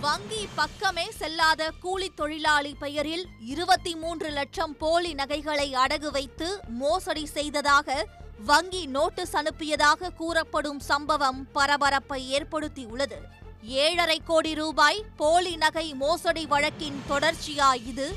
வங்கி பக்கமே செல்லாத கூலி தொழிலாளி பெயரில் இருபத்தி மூன்று லட்சம் போலி நகைகளை அடகு வைத்து மோசடி செய்ததாக வங்கி நோட்டீஸ் அனுப்பியதாக கூறப்படும் சம்பவம் பரபரப்பை ஏற்படுத்தியுள்ளது. ஏழரை கோடி ரூபாய் போலி நகை மோசடி வழக்கின் தொடர்ச்சியா இது?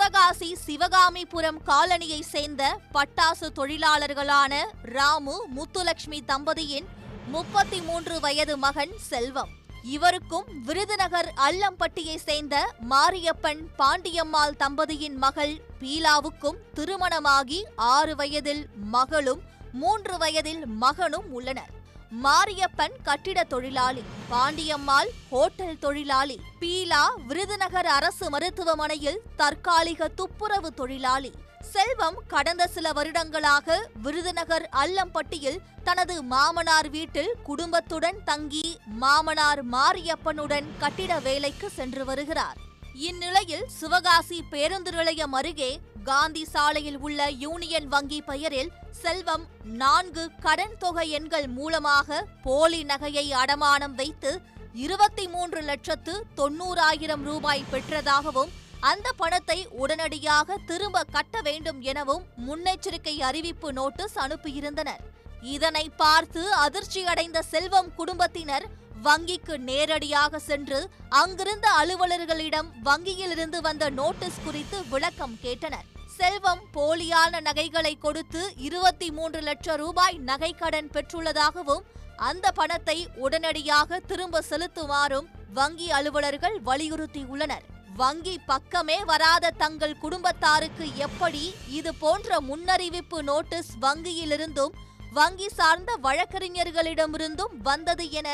சிவகாசி சிவகாமிபுரம் காலனியை சேர்ந்த பட்டாசு தொழிலாளர்களான ராமு முத்துலட்சுமி தம்பதியின் முப்பத்தி மூன்று வயது மகன் செல்வம். இவருக்கும் விருதுநகர் அல்லம்பட்டியை சேர்ந்த மாரியப்பன் பாண்டியம்மாள் தம்பதியின் மகள் பீலாவுக்கும் திருமணமாகி ஆறு வயதில் மகளும் மூன்று வயதில் மகனும் உள்ளனர். மாரியப்பன் கட்டிட தொழிலாளி பாண்டியம்மாள் ஹோட்டல் தொழிலாளி பீலா விருதுநகர் அரசு மருத்துவமனையில் தற்காலிக துப்புரவு தொழிலாளி. செல்வம் கடந்த சில வருடங்களாக விருதுநகர் அல்லம்பட்டியில் தனது மாமனார் வீட்டில் குடும்பத்துடன் தங்கி மாமனார் மாரியப்பனுடன் கட்டிட வேலைக்கு சென்று வருகிறார். இந்நிலையில் சிவகாசி பேருந்து நிலையம் அருகே காந்தி சாலையில் உள்ள யூனியன் வங்கி பெயரில் செல்வம் நான்கு கடன் தொகை எண்கள் மூலமாக போலி நகையை அடமானம் வைத்து இருபத்தி மூன்று லட்சத்து தொண்ணூறாயிரம் ரூபாய் பெற்றதாகவும் அந்த பணத்தை உடனடியாக திரும்ப கட்ட வேண்டும் எனவும் முன்னெச்சரிக்கை அறிவிப்பு நோட்டீஸ் அனுப்பியிருந்தனர். இதனை பார்த்து அதிர்ச்சியடைந்த செல்வம் குடும்பத்தினர் வங்கிக்கு நேரடியாக சென்று அங்கிருந்த அலுவலர்களிடம் வங்கியிலிருந்து வந்த நோட்டீஸ் குறித்து விளக்கம் கேட்டனர். செல்வம் போலியான நகைகளை கொடுத்து இருபத்தி மூன்று லட்சம் ரூபாய் நகைக்கடன் பெற்றுள்ளதாகவும் அந்த பணத்தை உடனடியாக திரும்ப செலுத்துமாறும் வங்கி அலுவலர்கள் வலியுறுத்தியுள்ளனர். வங்கி பக்கமே வராத தங்கள் குடும்பத்தாருக்கு எப்படி இது போன்ற முன்னறிவிப்பு நோட்டீஸ் வங்கியிலிருந்தும் வங்கி சார்ந்த வழக்கறிஞர்களிடமிருந்தும் வந்தது என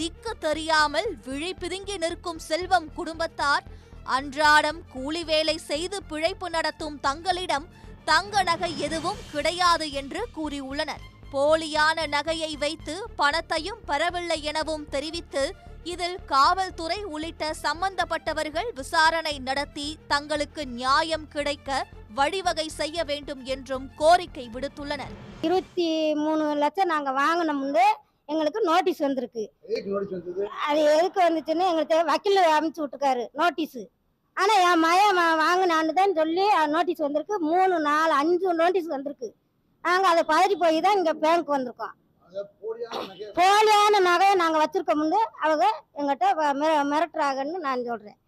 திக்கு தெரியாமல் விழி பிதுங்கி நிற்கும் செல்வம் குடும்பத்தார் அன்றாடம் கூலி வேலை செய்து பிழைப்பு நடத்தும் தங்களிடம் தங்க நகை எதுவும் கிடையாது என்று கூறியுள்ளனர். போலியான நகையை வைத்து பணத்தையும் பெறவில்லை எனவும் தெரிவித்து இதில் காவல்துறை உள்ளிட்ட சம்பந்தப்பட்டவர்கள் விசாரணை நடத்தி தங்களுக்கு நியாயம் கிடைக்க வழிவகை செய்ய வேண்டும் என்றும் கோரிக்கை விடுத்துள்ளனர். இருபத்தி மூணு லட்சம் நாங்கள் வாங்கினோம் எங்களுக்கு நோட்டீஸ் வந்திருக்கு. அது எதுக்கு வந்துச்சுன்னு எங்களுக்கு வக்கீல் அனுப்பிச்சு விட்டுருக்காரு நோட்டீஸு ஆனால் என் மயன் வாங்கினான்னு தான் சொல்லி நோட்டீஸ் வந்திருக்கு. மூணு நாலு அஞ்சு நோட்டீஸ் வந்திருக்கு. நாங்கள் அதை பதறி போய் தான் இங்கே பேங்க் வந்திருக்கோம். போலியான நகை. போலியான நகையை நாங்கள் வச்சிருக்கோம்னு அவங்க எங்கிட்ட மிரட்டுறாங்கன்னு நான் சொல்கிறேன்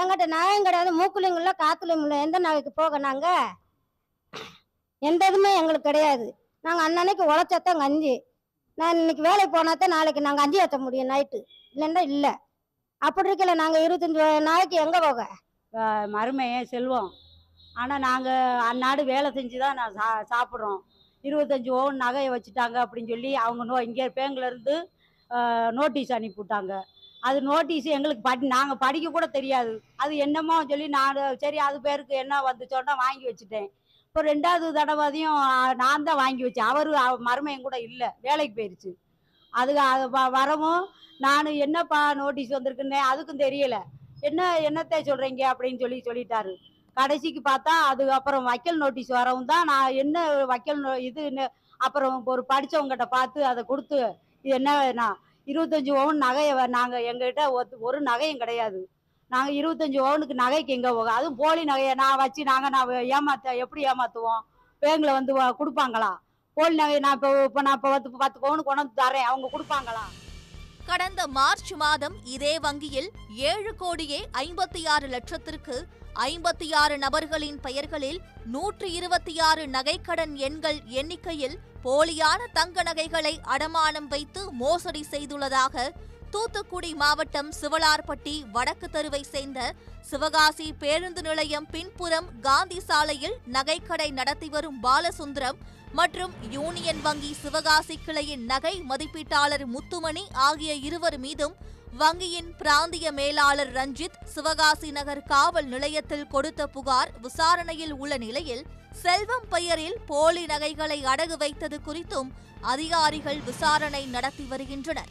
எங்கிட்ட நகையும் கிடையாது மூக்குலையும் இல்லை காத்துலையும் இல்லை. எந்த நகைக்கு போக நாங்கள் எந்த இதுவுமே எங்களுக்கு கிடையாது. நாங்கள் அன்னன்னைக்கு உழைச்சாதான் கஞ்சி. நான் இன்னைக்கு வேலைக்கு போனாத்தான் தான் நாளைக்கு நாங்கள் அஞ்சு ஏற்ற முடியும் நைட்டு இல்லைன்னா இல்லை. அப்படி இருக்கல நாங்கள் இருபத்தஞ்சி நாளைக்கு எங்கே போக? மருமையே செல்வோம். ஆனால் நாங்கள் அந்நாடு வேலை செஞ்சு தான் நான் சா சாப்பிட்றோம். இருபத்தஞ்சி ஓன் நகையை வச்சுட்டாங்க அப்படின்னு சொல்லி அவங்க நோ இங்கே பேங்க்லேருந்து நோட்டீஸ் அனுப்பிவிட்டாங்க. அது நோட்டீஸ் எங்களுக்கு படி நாங்கள் படிக்க கூட தெரியாது. அது என்னமோ சொல்லி நான் சரி அது பேருக்கு என்ன வந்துச்சோன்னா வாங்கி வச்சுட்டேன். இப்போ ரெண்டாவது தடவையும் நான் தான் வாங்கி வச்சேன். அவர் மருமையும் கூட இல்லை. வேலைக்கு போயிடுச்சு அதுக்கு அது வ- வரவும் நான் என்னப்பா நோட்டீஸ் வந்திருக்குன்னே அதுக்கும் தெரியல. என்ன என்னத்தை சொல்கிறீங்க அப்படின்னு சொல்லி சொல்லிட்டாரு. கடைசிக்கு பார்த்தா அதுக்கப்புறம் வக்கீல் நோட்டீஸ் வரவும் தான் நான் என்ன வக்கீல் நோ- இது அப்புறம் ஒரு படித்தவங்ககிட்ட பார்த்து அதை கொடுத்து இது என்ன நான் இருபத்தஞ்சி ஓவன் நகையை வ- எங்ககிட்ட ஒரு நகையும் கிடையாது. நாங்க இருபத்தஞ்சி ஓனுக்கு நகைக்கு எங்கே போக அதுவும் போலி நகையை நான் வச்சு நாங்க நான் ஏமாத்த எப்படி ஏமாத்துவோம்? பேங்களை வந்து கொடுப்பாங்களா? போலி நகையை நான் இப்போ இப்போ நான் இப்போ பத்து பத்து பவுன் கொண்டு தரேன் அவங்க கொடுப்பாங்களா? கடந்த மார்ச் மாதம் இதே வங்கியில் ஏழு கோடியே ஐம்பத்தி ஆறு லட்சத்திற்கு ஐம்பத்தி ஆறு நபர்களின் பெயர்களில் நூற்று இருபத்தி ஆறு நகைக்கடன் எண்கள் எண்ணிக்கையில் போலியான தங்க நகைகளை அடமானம் வைத்து மோசடி செய்துள்ளதாக தூத்துக்குடி மாவட்டம் சிவலார்பட்டி வடக்கு தெருவை சேர்ந்த சிவகாசி பேருந்து நிலையம் பின்புறம் காந்தி சாலையில் நகைக்கடை நடத்தி வரும் பாலசுந்தரம் மற்றும் யூனியன் வங்கி சிவகாசி கிளையின் நகை மதிப்பீட்டாளர் முத்துமணி ஆகிய இருவர் மீதும் வங்கியின் பிராந்திய மேலாளர் ரஞ்சித் சிவகாசி நகர் காவல் நிலையத்தில் கொடுத்த புகார் விசாரணையில் உள்ள நிலையில் செல்வம் பெயரில் போலி நகைகளை அடகு வைத்தது குறித்தும் அதிகாரிகள் விசாரணை நடத்தி வருகின்றனர்.